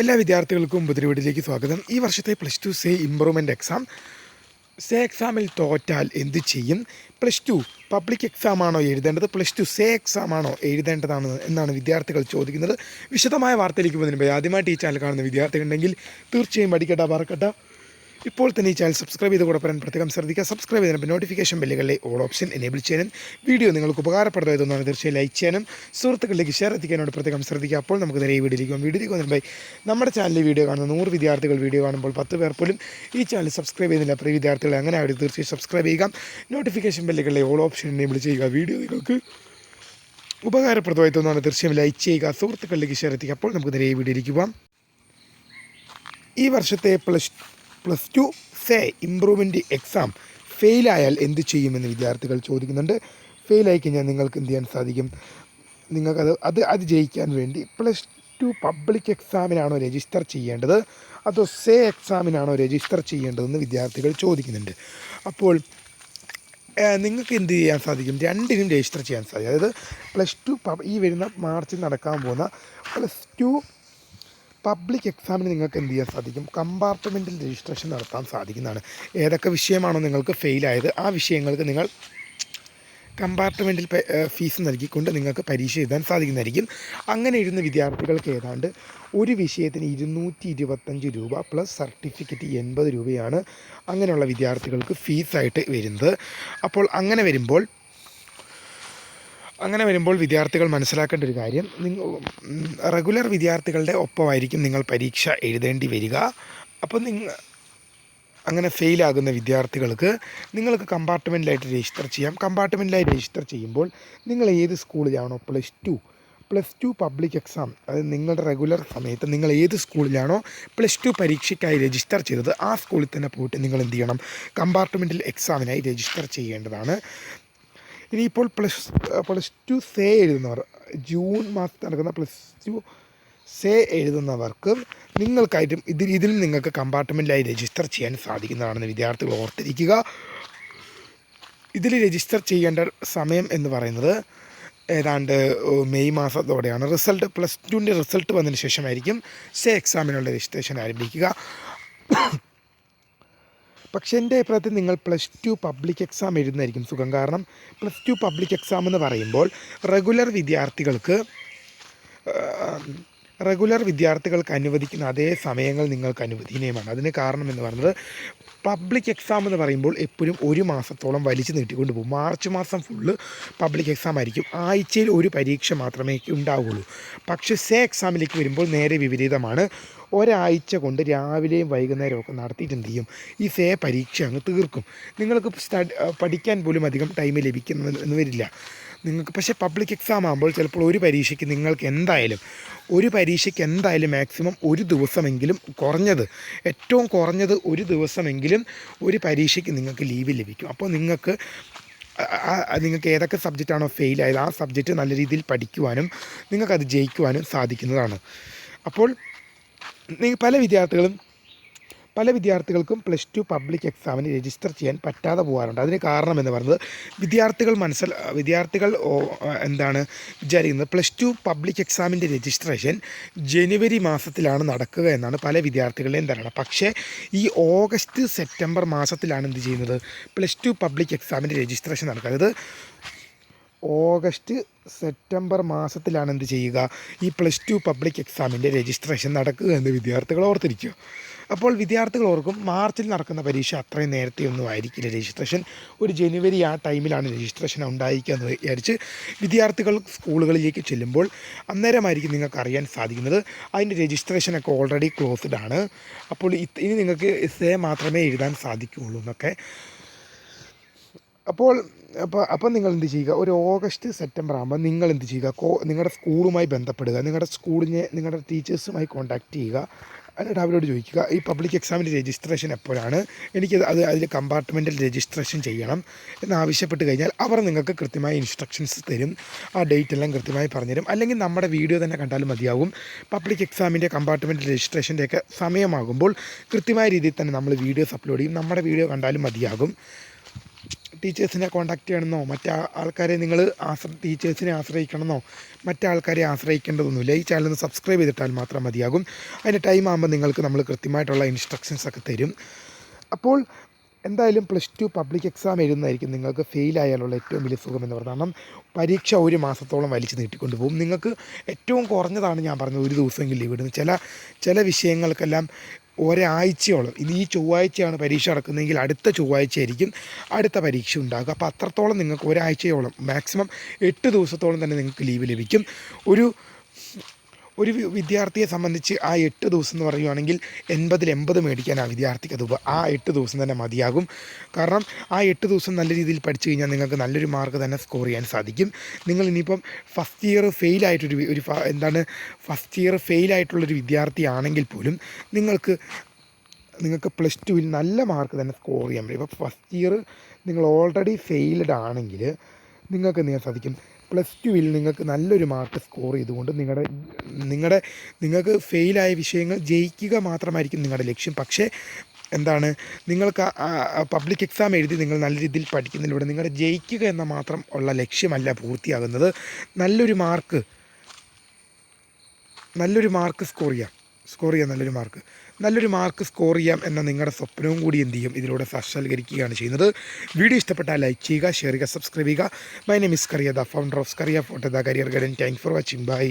എല്ലാ വിദ്യാർത്ഥികൾക്കും പുതിരിവീടിലേക്ക് സ്വാഗതം. ഈ വർഷത്തെ plus two say improvement exam say എക്സാമിൽ തോറ്റാൽ എന്ത് ചെയ്യും? പ്ലസ് ടു പബ്ലിക് എക്സാം ആണോ എഴുതേണ്ടത്? പ്ലസ് ടു സേ എക്സാം ആണോ എഴുതേണ്ടതാണ് എന്നാണ് വിദ്യാർത്ഥികൾ ചോദിക്കുന്നത്. വിശദമായ വാർത്തയിലേക്ക് പോകുന്നതിന് ആദ്യമായിട്ട് ഈ ചാനൽ കാണുന്ന വിദ്യാർത്ഥികളുണ്ടെങ്കിൽ തീർച്ചയായും പഠിക്കട്ടെ പറക്കട്ട. ഇപ്പോൾ തന്നെ ഈ ചാനൽ സബ്സ്ക്രൈബ് ചെയ്ത് കൂടെ പറയാൻ പ്രത്യേകം ശ്രദ്ധിക്കുക. സബ്സ്ക്രൈബ് ചെയ്തിട്ട് നോട്ടിഫിക്കേഷൻ ബില്ലുകളിലെ ഓൾ ഓപ്ഷൻ എനേബിൾ ചെയ്യാനും വീഡിയോ നിങ്ങൾക്ക് ഉപകാരപ്പെടുന്നതെന്നാണ് തീർച്ചയായും ലൈക്ക് ചെയ്യാനും സുഹൃത്തുക്കളിലേക്ക് ഷെയർ എത്തിക്കാനോട് പ്രത്യേകം ശ്രദ്ധിക്കുക. അപ്പോൾ നമുക്ക് നേരെ ഈ വീഡിയോയിലേക്ക് വീഡിയോ വീഡിയോയിലേക്ക് വന്നിട്ടുണ്ടായി നമ്മുടെ ചാനലിൽ വീഡിയോ കാണുന്ന നൂറ് വിദ്യാർത്ഥികൾ വീഡിയോ കാണുമ്പോൾ പത്ത് പേർ പോലും ഈ ചാനൽ സബ്സ്ക്രൈബ് ചെയ്യുന്നില്ല. പ്രിയ വിദ്യാർത്ഥികളെ അങ്ങനെ അവർ തീർച്ചയായും സബ്സ്ക്രൈബ് ചെയ്യുക. നോട്ടിഫിക്കേഷൻ ബില്ലുകളിലെ ഓൾ ഓപ്ഷൻ എനേബിൾ ചെയ്യുക. വീഡിയോ നിങ്ങൾക്ക് ഉപകാരപ്രദമായി തോന്നുന്നതാണ് തീർച്ചയായും ലൈക്ക് ചെയ്യുക. സുഹൃത്തുക്കളിലേക്ക് ഷെയർ എത്തിക്കുക. അപ്പോൾ നമുക്ക് നേരെ ഈ വീഡിയോയിലേക്ക് പോകാം. ഈ വർഷത്തെ plus plus two say improvement exam ഫെയിലായാൽ എന്ത് ചെയ്യുമെന്ന് വിദ്യാർത്ഥികൾ ചോദിക്കുന്നുണ്ട്. ഫെയിലായി കഴിഞ്ഞാൽ നിങ്ങൾക്ക് എന്ത് ചെയ്യാൻ സാധിക്കും? നിങ്ങൾക്കത് അത് അത് ജയിക്കാൻ വേണ്ടി പ്ലസ് ടു പബ്ലിക് എക്സാമിനാണോ രജിസ്റ്റർ ചെയ്യേണ്ടത്? അതോ സേ എക്സാമിനാണോ രജിസ്റ്റർ ചെയ്യേണ്ടതെന്ന് വിദ്യാർത്ഥികൾ ചോദിക്കുന്നുണ്ട്. അപ്പോൾ നിങ്ങൾക്ക് എന്ത് ചെയ്യാൻ സാധിക്കും? രണ്ടിനും രജിസ്റ്റർ ചെയ്യാൻ സാധിക്കും. അതായത് പ്ലസ് ടു ഈ വരുന്ന മാർച്ചിൽ നടക്കാൻ പോകുന്ന പ്ലസ് ടു പബ്ലിക് എക്സാമിന് നിങ്ങൾക്ക് എന്ത് ചെയ്യാൻ സാധിക്കും? കമ്പാർട്ട്മെന്റിൽ രജിസ്ട്രേഷൻ നടത്താൻ സാധിക്കുന്നതാണ്. ഏതൊക്കെ വിഷയമാണോ നിങ്ങൾക്ക് ഫെയിലായത് ആ വിഷയങ്ങൾക്ക് നിങ്ങൾ കമ്പാർട്ട്മെന്റിൽ ഫീസ് നൽകിക്കൊണ്ട് നിങ്ങൾക്ക് പരീക്ഷ എഴുതാൻ സാധിക്കുന്നതായിരിക്കും. അങ്ങനെ എഴുതുന്ന വിദ്യാർത്ഥികൾക്ക് ഏതാണ്ട് ഒരു വിഷയത്തിന് ഇരുന്നൂറ്റി ഇരുപത്തഞ്ച് രൂപ പ്ലസ് സർട്ടിഫിക്കറ്റ് എൺപത് രൂപയാണ് അങ്ങനെയുള്ള വിദ്യാർത്ഥികൾക്ക് ഫീസായിട്ട് വരുന്നത്. അപ്പോൾ അങ്ങനെ വരുമ്പോൾ അങ്ങനെ വരുമ്പോൾ വിദ്യാർത്ഥികൾ മനസ്സിലാക്കേണ്ട ഒരു കാര്യം നിങ്ങൾ റെഗുലർ വിദ്യാർത്ഥികളുടെ ഒപ്പമായിരിക്കും നിങ്ങൾ പരീക്ഷ എഴുതേണ്ടി വരിക. അപ്പോൾ നിങ്ങൾ അങ്ങനെ ഫെയിലാകുന്ന വിദ്യാർത്ഥികൾക്ക് നിങ്ങൾക്ക് കമ്പാർട്ട്മെന്റിലായിട്ട് രജിസ്റ്റർ ചെയ്യാം. കമ്പാർട്ട്മെന്റിലായി രജിസ്റ്റർ ചെയ്യുമ്പോൾ നിങ്ങൾ ഏത് സ്കൂളിലാണോ plus two plus two public exam അതായത് നിങ്ങളുടെ റെഗുലർ സമയത്ത് നിങ്ങൾ ഏത് സ്കൂളിലാണോ പ്ലസ് ടു പരീക്ഷയ്ക്കായി രജിസ്റ്റർ ചെയ്തത് ആ സ്കൂളിൽ തന്നെ പോയിട്ട് നിങ്ങൾ എന്ത് ചെയ്യണം? കമ്പാർട്ട്മെന്റിൽ എക്സാമിനായി രജിസ്റ്റർ ചെയ്യേണ്ടതാണ്. ഇനിയിപ്പോൾ പ്ലസ് പ്ലസ് ടു സേ എഴുതുന്നവർ ജൂൺ മാസത്തിൽ നടക്കുന്ന പ്ലസ് ടു സേ എഴുതുന്നവർക്ക് നിങ്ങൾക്കായിട്ടും ഇതിൽ ഇതിൽ നിങ്ങൾക്ക് കമ്പാർട്ട്മെന്റിലായി രജിസ്റ്റർ ചെയ്യാൻ സാധിക്കുന്നതാണെന്ന് വിദ്യാർത്ഥികൾ ഓർത്തിരിക്കുക. ഇതിൽ രജിസ്റ്റർ ചെയ്യേണ്ട സമയം എന്ന് പറയുന്നത് ഏതാണ്ട് മെയ് മാസത്തോടെയാണ്. റിസൾട്ട് പ്ലസ് ടുവിന്റെ റിസൾട്ട് വന്നതിന് ശേഷമായിരിക്കും സേ എക്സാമിനുള്ള രജിസ്ട്രേഷൻ ആരംഭിക്കുക. പക്ഷേ എന്റെ അഭിപ്രായത്തിൽ നിങ്ങൾ പ്ലസ് ടു പബ്ലിക് എക്സാം എഴുതുന്നതായിരിക്കും സുഖം. കാരണം പ്ലസ് ടു പബ്ലിക് എക്സാം എന്ന് പറയുമ്പോൾ റെഗുലർ വിദ്യാർത്ഥികൾക്ക് റെഗുലർ വിദ്യാർത്ഥികൾക്ക് അനുവദിക്കുന്ന അതേ സമയങ്ങൾ നിങ്ങൾക്ക് അനുവദനീയമാണ്. അതിന് കാരണം എന്ന് പറയുന്നത് പബ്ലിക് എക്സാം എന്ന് പറയുമ്പോൾ എപ്പോഴും ഒരു മാസത്തോളം വലിച്ചു നീട്ടിക്കൊണ്ട് പോകും. മാർച്ച് മാസം ഫുള്ള് പബ്ലിക് എക്സാം ആയിരിക്കും. ആഴ്ചയിൽ ഒരു പരീക്ഷ മാത്രമേ ഉണ്ടാവുകയുള്ളൂ പക്ഷേ സേ എക്സാമിലേക്ക് വരുമ്പോൾ നേരെ വിപരീതമാണ്. ഒരാഴ്ച കൊണ്ട് രാവിലെയും വൈകുന്നേരവും ഒക്കെ എന്ത് ചെയ്യും? ഈ സേ പരീക്ഷ അങ്ങ് തീർക്കും. നിങ്ങൾക്ക് പഠിക്കാൻ പോലും അധികം ടൈം ലഭിക്കുന്നു എന്ന് വരില്ല നിങ്ങൾക്ക് പക്ഷേ പബ്ലിക് എക്സാം ആകുമ്പോൾ ചിലപ്പോൾ ഒരു പരീക്ഷയ്ക്ക് നിങ്ങൾക്ക് എന്തായാലും ഒരു പരീക്ഷയ്ക്ക് എന്തായാലും മാക്സിമം ഒരു ദിവസമെങ്കിലും കുറഞ്ഞത് ഏറ്റവും കുറഞ്ഞത് ഒരു ദിവസമെങ്കിലും ഒരു പരീക്ഷയ്ക്ക് നിങ്ങൾക്ക് ലീവ് ലഭിക്കും. അപ്പോൾ നിങ്ങൾക്ക് നിങ്ങൾക്ക് ഏതൊക്കെ സബ്ജക്റ്റാണോ ഫെയിൽ ആയത് ആ സബ്ജക്റ്റ് നല്ല രീതിയിൽ പഠിക്കുവാനും നിങ്ങൾക്കത് ജയിക്കുവാനും സാധിക്കുന്നതാണ്. അപ്പോൾ പല വിദ്യാർത്ഥികളും പല വിദ്യാർത്ഥികൾക്കും പ്ലസ് ടു പബ്ലിക് എക്സാമിന് രജിസ്റ്റർ ചെയ്യാൻ പറ്റാതെ പോകാറുണ്ട്. അതിന് കാരണം എന്ന് പറയുന്നത് വിദ്യാർത്ഥികൾ മനസ്സിൽ വിദ്യാർത്ഥികൾ എന്താണ് വിചാരിക്കുന്നത്? പ്ലസ് ടു പബ്ലിക് എക്സാമിന്റെ രജിസ്ട്രേഷൻ ജനുവരി മാസത്തിലാണ് നടക്കുക എന്നാണ് പല വിദ്യാർത്ഥികളുടെയും ധാരണ. പക്ഷേ ഈ ഓഗസ്റ്റ് സെപ്റ്റംബർ മാസത്തിലാണ് എന്ത് ചെയ്യുന്നത്? പ്ലസ് ടു പബ്ലിക് എക്സാമിന്റെ രജിസ്ട്രേഷൻ നടക്കുക. അതായത് ഓഗസ്റ്റ് സെപ്റ്റംബർ മാസത്തിലാണ് എന്ത് ചെയ്യുക? ഈ പ്ലസ് ടു പബ്ലിക് എക്സാമിന്റെ രജിസ്ട്രേഷൻ നടക്കുക എന്ന് വിദ്യാർത്ഥികൾ ഓർത്തിരിക്കുക. അപ്പോൾ വിദ്യാർത്ഥികൾ ഓർക്കും മാർച്ചിൽ നടക്കുന്ന പരീക്ഷ അത്രയും നേരത്തെ ഒന്നും ആയിരിക്കില്ല രജിസ്ട്രേഷൻ. ഒരു ജനുവരി ആ ടൈമിലാണ് രജിസ്ട്രേഷൻ ഉണ്ടായിരിക്കുക എന്ന് വിചാരിച്ച് വിദ്യാർത്ഥികൾ സ്കൂളുകളിലേക്ക് ചെല്ലുമ്പോൾ അന്നേരമായിരിക്കും നിങ്ങൾക്ക് അറിയാൻ സാധിക്കുന്നത്. അതിന്റെ രജിസ്ട്രേഷനൊക്കെ ഓൾറെഡി ക്ലോസ്ഡ് ആണ്. അപ്പോൾ ഇനി നിങ്ങൾക്ക് എസ് മാത്രമേ എഴുതാൻ സാധിക്കുകയുള്ളൂ എന്നൊക്കെ. അപ്പോൾ അപ്പോൾ അപ്പോൾ നിങ്ങൾ എന്ത് ചെയ്യുക? ഒരു ഓഗസ്റ്റ് സെപ്റ്റംബർ ആകുമ്പോൾ നിങ്ങൾ എന്ത് ചെയ്യുക? നിങ്ങളുടെ സ്കൂളുമായി ബന്ധപ്പെടുക. നിങ്ങളുടെ സ്കൂളിനെ നിങ്ങളുടെ ടീച്ചേഴ്സുമായി കോൺടാക്റ്റ് ചെയ്യുക. എന്നിട്ട് അവരോട് ചോദിക്കുക. ഈ പബ്ലിക് എക്സാമിന്റെ രജിസ്ട്രേഷൻ എപ്പോഴാണ്? എനിക്കത് അത് അതിൽ കമ്പാർട്ട്മെന്റിൽ രജിസ്ട്രേഷൻ ചെയ്യണം എന്നാവശ്യപ്പെട്ട് കഴിഞ്ഞാൽ അവർ നിങ്ങൾക്ക് കൃത്യമായ ഇൻസ്ട്രക്ഷൻസ് തരും. ആ ഡേറ്റ് എല്ലാം കൃത്യമായി പറഞ്ഞുതരും. അല്ലെങ്കിൽ നമ്മുടെ വീഡിയോ തന്നെ കണ്ടാലും മതിയാവും. പബ്ലിക് എക്സാമിന്റെ കമ്പാർട്ട്മെന്റ് രജിസ്ട്രേഷന്റെയൊക്കെ സമയമാകുമ്പോൾ കൃത്യമായ രീതിയിൽ തന്നെ നമ്മൾ വീഡിയോസ് അപ്ലോഡ് ചെയ്യും. നമ്മുടെ വീഡിയോ കണ്ടാലും മതിയാകും. ടീച്ചേഴ്സിനെ കോണ്ടാക്ട് ചെയ്യണമെന്നോ മറ്റേ ആൾക്കാരെ നിങ്ങൾ ആശ്ര ടീച്ചേഴ്സിനെ ആശ്രയിക്കണമെന്നോ മറ്റാൾക്കാരെ ആശ്രയിക്കേണ്ടതൊന്നുമില്ല. ഈ ചാനൽ ഒന്ന് സബ്സ്ക്രൈബ് ചെയ്തിട്ടാൽ മാത്രം മതിയാകും. അതിന്റെ ടൈം ആകുമ്പോൾ നിങ്ങൾക്ക് നമ്മൾ കൃത്യമായിട്ടുള്ള ഇൻസ്ട്രക്ഷൻസ് ഒക്കെ തരും. അപ്പോൾ എന്തായാലും പ്ലസ് ടു പബ്ലിക് എക്സാം എഴുതുന്നതായിരിക്കും. നിങ്ങൾക്ക് ഫെയിലായാലുള്ള ഏറ്റവും വലിയ സുഖം എന്ന് പറഞ്ഞാൽ കാരണം പരീക്ഷ ഒരു മാസത്തോളം വലിച്ചു നീട്ടിക്കൊണ്ട് പോകും. നിങ്ങൾക്ക് ഏറ്റവും കുറഞ്ഞതാണ് ഞാൻ പറഞ്ഞത് ഒരു ദിവസമെങ്കിലും ലീവ് ഇടുന്നത് ചില ചില വിഷയങ്ങൾക്കെല്ലാം ഒരാഴ്ചയോളം. ഇനി ഈ ചൊവ്വാഴ്ചയാണ് പരീക്ഷ നടക്കുന്നതെങ്കിൽ അടുത്ത ചൊവ്വാഴ്ച ആയിരിക്കും അടുത്ത പരീക്ഷ ഉണ്ടാകുക. അപ്പോൾ അത്രത്തോളം നിങ്ങൾക്ക് ഒരാഴ്ചയോളം മാക്സിമം എട്ട് ദിവസത്തോളം തന്നെ നിങ്ങൾക്ക് ലീവ് ലഭിക്കും. ഒരു ഒരു വിദ്യാർത്ഥിയെ സംബന്ധിച്ച് ആ എട്ട് ദിവസം എന്ന് പറയുവാണെങ്കിൽ എൺപതിൽ എൺപത് മേടിക്കാൻ ആ വിദ്യാർത്ഥിക്ക് അത്. ആ എട്ട് ദിവസം തന്നെ മതിയാകും. കാരണം ആ എട്ട് ദിവസം നല്ല രീതിയിൽ പഠിച്ചു കഴിഞ്ഞാൽ നിങ്ങൾക്ക് നല്ലൊരു മാർക്ക് തന്നെ സ്കോർ ചെയ്യാൻ സാധിക്കും. നിങ്ങൾ ഇനിയിപ്പം ഫസ്റ്റ് ഇയർ ഫെയിൽ ആയിട്ടൊരു ഒരു എന്താണ് ഫസ്റ്റ് ഇയർ ഫെയിൽ ആയിട്ടുള്ളൊരു വിദ്യാർത്ഥിയാണെങ്കിൽ പോലും നിങ്ങൾക്ക് നിങ്ങൾക്ക് പ്ലസ് ടുവിൽ നല്ല മാർക്ക് തന്നെ സ്കോർ ചെയ്യാൻ പറ്റും. ഇപ്പോൾ ഫസ്റ്റ് ഇയർ നിങ്ങൾ ഓൾറെഡി ഫെയിൽഡ് ആണെങ്കിൽ നിങ്ങൾക്ക് എന്ത് ചെയ്യാൻ സാധിക്കും? പ്ലസ് ടുവിൽ നിങ്ങൾക്ക് നല്ലൊരു മാർക്ക് സ്കോർ ചെയ്തുകൊണ്ട് നിങ്ങളുടെ നിങ്ങളുടെ നിങ്ങൾക്ക് ഫെയിലായ വിഷയങ്ങൾ ജയിക്കുക മാത്രമായിരിക്കും നിങ്ങളുടെ ലക്ഷ്യം. പക്ഷേ എന്താണ് നിങ്ങൾക്ക് പബ്ലിക് എക്സാം എഴുതി നിങ്ങൾ നല്ല രീതിയിൽ പഠിക്കുന്നതിലൂടെ നിങ്ങളുടെ ജയിക്കുക എന്ന മാത്രം ഉള്ള ലക്ഷ്യമല്ല പൂർത്തിയാകുന്നത്. നല്ലൊരു മാർക്ക് നല്ലൊരു മാർക്ക് സ്കോർ ചെയ്യാം. സ്കോർ ചെയ്യാം നല്ലൊരു മാർക്ക്. നല്ലൊരു മാർക്ക് സ്കോർ ചെയ്യാം എന്ന നിങ്ങളുടെ സ്വപ്നവും കൂടി എന്ത് ചെയ്യും? ഇതിലൂടെ സാക്ഷാത്കരിക്കുകയാണ് ചെയ്യുന്നത്. വീഡിയോ ഇഷ്ടപ്പെട്ടാൽ ലൈക്ക് ചെയ്യുക ഷെയർ ചെയ്യുക സബ്സ്ക്രൈബ് ചെയ്യുക. My name is Kariya the founder of Kariya photo the career guidance thank for watching bye